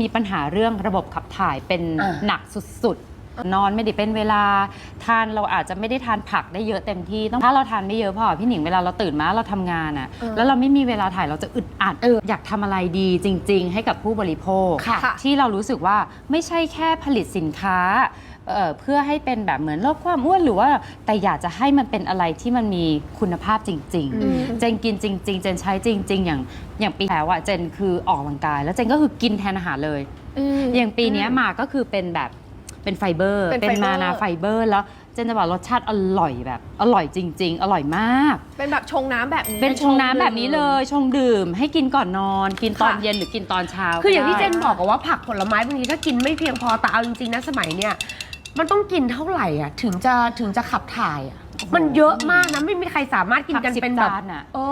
มีปัญหาเรื่องระบบขับถ่ายเป็นอ่าหนักสุดๆ นอนไม่ได้เป็นเวลา ทานเราอาจจะไม่ได้ทานผักได้เยอะเต็มที่ต้องถ้าเราทานไม่เยอะพอพี่หนิงเวลาเราตื่นมาเราทำงานอะเออแล้วเราไม่มีเวลาถ่ายเราจะอึดอัดเอออยากทำอะไรดีจริง ๆ ให้กับผู้บริโภค ค่ะ ที่เรารู้สึกว่าไม่ใช่แค่ผลิตสินค้า เอ่อเพื่อให้เป็นแบบเหมือนลดความอ้วนหรือว่า แต่อยากจะให้มันเป็นอะไรที่มันมีคุณภาพจริง อืม ๆ เจนกินจริง ๆ เจนใช้จริง ๆ อย่างอย่างปีแล้วอะเจนคือออกกำลังกาย แล้วเจนก็คือกินแทนอาหารเลย อืม อย่างปีเนี้ยมาก็คือเป็นแบบเป็นไฟเบอร์เป็นเป็นไฟเบอร์ มานาไฟเบอร์แล้วเจนจะบอกรสชาติอร่อยแบบอร่อยจริง ๆ อร่อยมาก เป็นแบบชงน้ำแบบนี้เป็นชงน้ำแบบนี้เลยชงดื่ม ให้กินก่อนนอน กินตอนค่ะ เย็นหรือกินตอนเช้าคืออย่างที่ก็เจได้นบอกอะว่าผักผลไม้บางทีถ้ากินไม่เพียงพอแต่เอาจริงๆนะสมัยเนี่ย มันต้องกินเท่าไหร่อะ ถึงจะถึงจะขับถ่ายอะ มันเยอะมากนะไม่มีใครสามารถกินผักกันสิบเป็นแบบจานอะ โอ้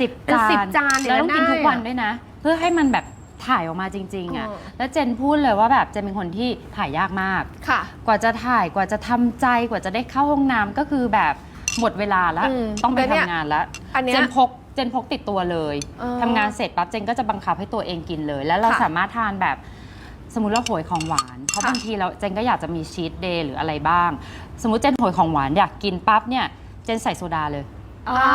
สิบเป็นจานสิบจานเนี่ยแล้วต้องกินได้ทุกวันอะด้วยนะ เพื่อให้มันแบบถ่ายออกมาจริง ๆอะอ๋อแล้วเจนพูดเลยว่าแบบเจนเป็นคนที่ถ่ายยากมาก ค่ะ กว่าจะถ่ายกว่าจะทำใจกว่าจะได้เข้าห้องน้ำก็คือแบบหมดเวลาแล้ว อืมต้องไปแต่เนี่ยทำงานแล้วอันเนี้เจยนพกเจนพกติดตัวเลยเออทำงานเสร็จปั๊บเจนก็จะบังคับให้ตัวเองกินเลย แล้วเราค่ะ สามารถทานแบบ สมมติเราโหยของหวาน เพราะค่ะบางทีเราเจนก็อยากจะมีชีตเดย์หรืออะไรบ้าง สมมติเจนโหยของหวานอยากกินปั๊บเนี่ย เจนใส่โซดาเลย อ่า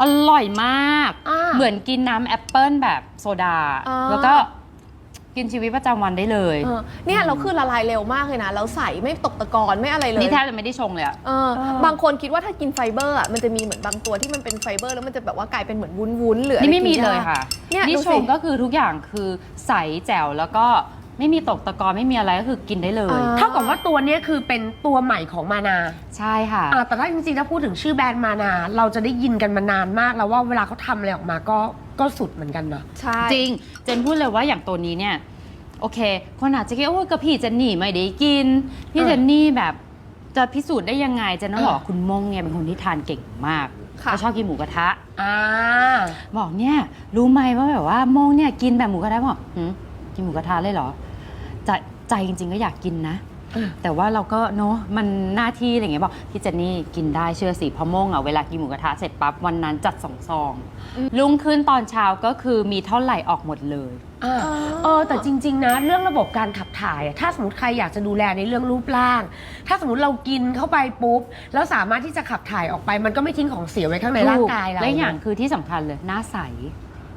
อร่อยมาก อ่าเหมือนกินน้ำแอปเปิลแบบโซดา อ่า แล้วก็กินชีวิตประจำวันได้เลย เออเนี่ยเราคือละลายเร็วมากเลยนะ เราใส่ไม่ตกตะกอนไม่อะไรเลยนี่แทบจะไม่ได้ชงเลยอะ เออเออบางคนคิดว่าถ้ากินไฟเบอร์อะมันจะมีเหมือนบางตัวที่มันเป็นไฟเบอร์แล้วมันจะแบบว่ากลายเป็นเหมือนวุ้นๆหรืออะนี่รไม่มีกินเลยากค่ะ เนี่ยนี่ดูชสิงก็คือทุกอย่างคือใสแจ๋วแล้วก็ ไม่มีตกตะกอนไม่มีอะไรก็คือกินได้เลยอ่าเท่ากับว่าตัวเนี้ยคือเป็นตัวใหม่ของมานาใช่ค่ะ อ่าแต่ถ้าจริงๆถ้าพูดถึงชื่อแบรนด์มานา เราจะได้ยินกันมานานมากแล้วว่าเวลาเขาทำอะไรออกมาก็ก็สุดเหมือนกันนะใช่ จริง เจนพูดเลยว่าอย่างตัวนี้เนี่ย โอเค คนอาจจะคิดว่าโอ้ยกับพี่เจนนี่ไม่ได้กิน พี่เออเจนนี่แบบจะพิสูจน์ได้ยังไงเจนต้องเออบอกว่าคุณมงเนี่ยเป็นคนที่ทานเก่งมากค่ะ เขาชอบกินหมูกระทะ อ่า บอกเนี่ยรู้ไหมว่าแบบว่ามงเนี่ยกินแบบหมูกระทะบอกหืม กินหมูกระทะเลยเหรอใจะใจจริง ๆ ก็อยากกินนะเออแต่ว่าเราก็เนาะมันหน้าที่อะไรอย่างเงี้ยบอกพี่เจนนี่กินได้เชื่อสิเพราะมงอะเวลากินหมูกระทะเสร็จปั๊บวันนั้นจัดสองซองลุงขึ้นตอนเช้าก็คือมีเท่าไหร่ออกหมดเลย อ่าเออแต่จริง ๆ นะ เรื่องระบบการขับถ่ายอะถ้าสมมติใครอยากจะดูแลในเรื่องรูปร่าง ถ้าสมมติเรากินเข้าไปปุ๊บ แล้วสามารถที่จะขับถ่ายออกไป มันก็ไม่ทิ้งของเสียไว้ข้างในร่างกายเราและอย่างคือที่สำคัญเลยหน้าใส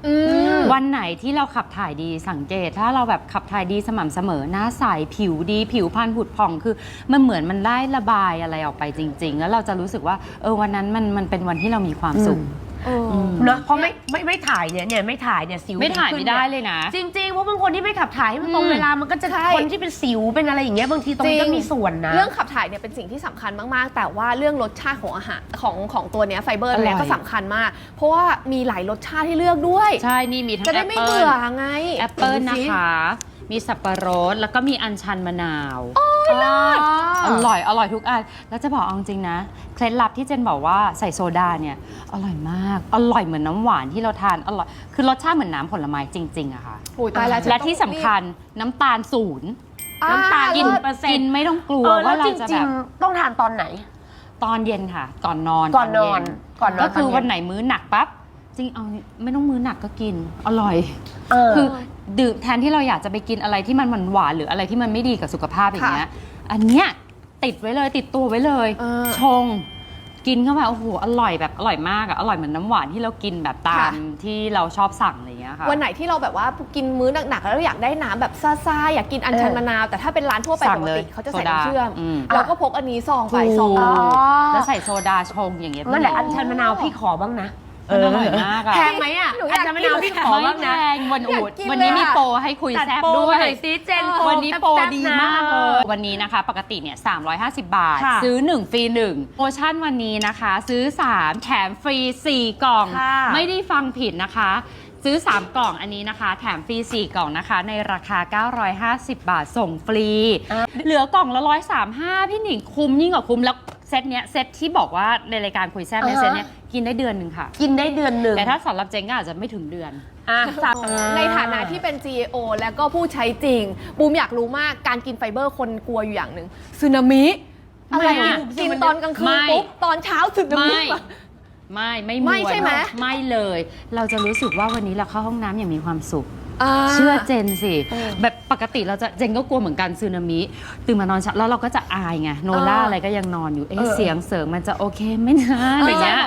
อืม วันไหนที่เราขับถ่ายดีสังเกต ถ้าเราแบบขับถ่ายดีสม่ำเสมอหน้าใสผิวดีผิวพรรณผุดผ่องคือ มันเหมือนมันได้ระบายอะไรออกไปจริง ๆ แล้วเราจะรู้สึกว่าเออวันนั้นมันมันเป็นวันที่เรามีความสุข เออมเนอะเพราะไม่ไม่ไม่ถ่ายเนี่ยเนี่ยไม่ถ่ายเนี่ยสิวไม่ถ่ายขึ้นไม่นี่ได้เลยนะ จริงๆเพราะบางคนที่ไม่ขับถ่ายให้มันตรงอืมเวลามันก็จะใช่ คนที่เป็นสิวเป็นอะไรอย่างเงี้ยบางทีตรงนี้จริก็งมีส่วนนะ เรื่องขับถ่ายเนี่ยเป็นสิ่งที่สำคัญมาก ๆ แต่ว่าเรื่องรสชาติของอาหารของของตัวเนี้ยไฟเบอร์อร่อย เนี่ยก็สำคัญมาก เพราะว่ามีหลายรสชาติให้เลือกด้วย ใช่ นี่มีทั้งจะแอได้ปไม่เปิเบื่ลอไง แอปเปิลดูนะสิคะ มีสับปะรดแล้วก็มีอัญชันมะนาวอ๋ออร่อยอร่อยทุกอันแล้วจะบอกเอาจริงๆนะเคล็ดลับที่เจนบอกว่าใส่โซดาเนี่ยอร่อยมากอร่อยเหมือนน้ำหวานที่เราทานอร่อยคือรสชาติเหมือนน้ำผลไม้จริงๆอะค่ะโอ้ยตายแล้วฉันและต้องที่สำคัญน้ำตาลศูนย์อ่า น้ำตาลกินศูนย์เปอร์เซ็นต์กินไม่ต้องกลัวเออแล้ว่าวเราจจะริแบงบ ๆ ต้องทานตอนไหน ตอนเย็นค่ะ ก่อนนอนก่อนนอนเย็ก่อนนอนก็คือตอนเย็น วันไหนมื้อหนักปั๊บ จริงเอาไม่ต้องมื้อหนักก็กิน อร่อย เออ คือดื่มแทนที่เราอยากจะไปกินอะไรที่มันหวานๆหรืออะไรที่มันไม่ดีกับสุขภาพอย่างเงี้ย อันเนี้ยติดไว้เลยติดตัวไว้เลย เออชง กินเข้าไปโอ้โหอร่อยแบบอร่อยมากอะอร่อยเหมือนน้ำหวานที่เรากินแบบตามค่ะ ที่เราชอบสั่งอะไรอย่างเงี้ยค่ะ วันไหนที่เราแบบว่ากินมื้อหนักๆแล้วอยากได้น้ำแบบซ่าๆอยากกินอัญชันเออ มะนาว แต่ถ้าเป็นร้านทั่วไปสั่ปงกเลยติเขาจะใส่โซดาน้ำเชื่อมอืม เราก็พกอันนี้ซองไปถูกซองอ๋มาอแล้วใส่โซดาชงอย่างเงี้ย นั่นแหละอัญชันมะนาวพี่ขอบ้างนะ มันอร่อยมากอะแพงไหมอะหนูออัญยากชันมะนาวพี่ขอไม่บ้างแพนะงวันอูดอยากกินวันนี้เลยมีอะ โปรให้คุยจัดแซ่บโปรด้วมายหน่อยซิเจนโปรวันนี้โปรแซ่บๆดีนะ มากเลย วันนี้นะคะปกติเนี่ย 350 บาท ค่ะซื้อ 1 ฟรี 1 โปรโมชั่นวันนี้นะคะ ซื้อ 3 แถมฟรี 4 กล่อง ค่ะไม่ได้ฟังผิดนะคะ ซื้อ 3 กล่องอันนี้นะคะ แถมฟรี 4 กล่องนะคะ ในราคา 950 บาทส่งฟรี เหลือกล่องละ 135 พี่หนิงคุ้มยิ่งกว่าคุ้มแล้ว เซตเนี้ยเซตที่บอกว่าในรายการคุยแซ่บเนี่ยอ่าฮะ เซตเนี้ยกินได้เดือนหนึ่งค่ะ กินได้เดือนหนึ่งแต่ถ้าสำหรับเจงก็อาจจะไม่ถึงเดือน อะสามในฐานะที่เป็น GAO แล้วก็ผู้ใช้จริงบูมอยากรู้มากการกินไฟเบอร์คนกลัวอยู่อย่างหนึ่งสึนามิอะไรไม่อะอะกินตอนกลางคืนไม่ ปุ๊บตอนเช้าสึนามิ ไม่ ไม่ ไม่ไม่วใช่ไหม ไม่เลย เราจะรู้สึกว่าวันนี้เราเข้าห้องน้ำอย่างมีความสุข อ่าเชื่อเจนสิเออแบบปกติเราจะเจนก็กลัวเหมือนกันซึนามิตื่นมานอนเช้าแล้วเราก็จะอายไงโนล่าเออออะไรก็ยังนอนอยู่เอ๊ะเออเสียงเสริงมันจะโอเคไหมนะอะไรไม่ใช่เงี้ยหรอก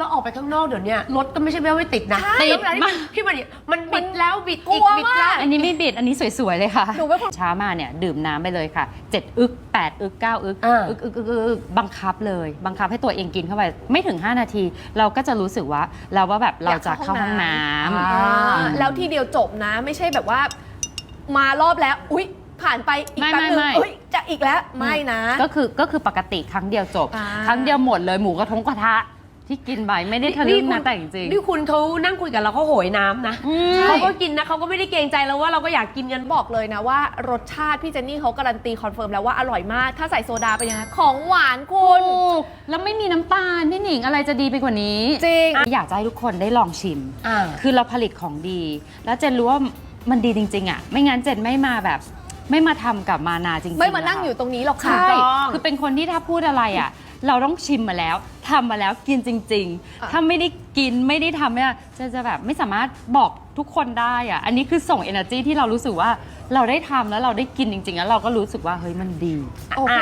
แล้วเราออกไปข้างนอกเดี๋ยวเนี้ยรถก็ไม่ใช่ไม่ว่าไม่ติดนะใช่แล้วเวลาที่มันที่มันมันบิดแล้วบิดอีกกลัวบิดแล้ว มาก อันนี้ไม่บิด อันนี้สวย ๆ เลยค่ะหนูเป็นคนเช้ามาเนี่ย ดื่มน้ำไปเลยค่ะ 7 อึก 8 อึก 9 อึก อ่า อึก อึก อึกอึกอึกบังคับเลย บังคับให้ตัวเองกินเข้าไป ไม่ถึง 5 นาที เราก็จะรู้สึกว่า เราว่าแบบเราจะเข้าห้องน้ำ อ่าอ่าแล้วทีเดียวจบนะ ไม่ใช่แบบว่า มารอบแล้ว อุ๊ย ผ่านไปอีกไม่แป๊บนึงไม่ไม่เอ้ยจะอีกแล้วไม่นะ ก็คือก็คือปกติครั้งเดียวจบ อ่า ครั้งเดียวหมดเลยหมูกระทงกระทะ ที่กินไปไม่ได้ทะลึ่งนะแต่จริงๆนี่คุณเขานั่งคุยกับเราเขาโหยน้ำนะอืม เขาก็กินนะเขาก็ไม่ได้เกรงใจเราว่าเราก็อยากกินกันบอกเลยนะว่ารสชาติพี่เจนนี่เขาการันตีคอนเฟิร์มแล้วว่าอร่อยมาก ถ้าใส่โซดาเป็นยังไงของหวานคุณถูกแล้วไม่มีน้ำตาลพี่หนิงอะไรจะดีไปกว่านี้จริง อยากจะให้ทุกคนได้ลองชิม อ่า คือเราผลิตของดี แล้วเจนรู้ว่ามันดีจริง ๆ อะ ไม่งั้นเจนไม่มาแบบ ไม่มาทำกับมานาจริงๆไม่มานั่งะคะอยู่ตรงนี้หรอกค่ะ ใช่ต้อง คือเป็นคนที่ถ้าพูดอะไรอะ เราต้องชิมมาแล้วทำมาแล้วกินจริง อะ ๆ ถ้าไม่ได้กินไม่ได้ทำเนี่ยจะจะแบบไม่สามารถบอกทุกคนได้อะอันนี้คือส่ง energy ที่เรารู้สึกว่าเราได้ทำแล้วเราได้กินจริงๆแล้วเราก็รู้สึกว่าเฮ้ยมันดี โอเค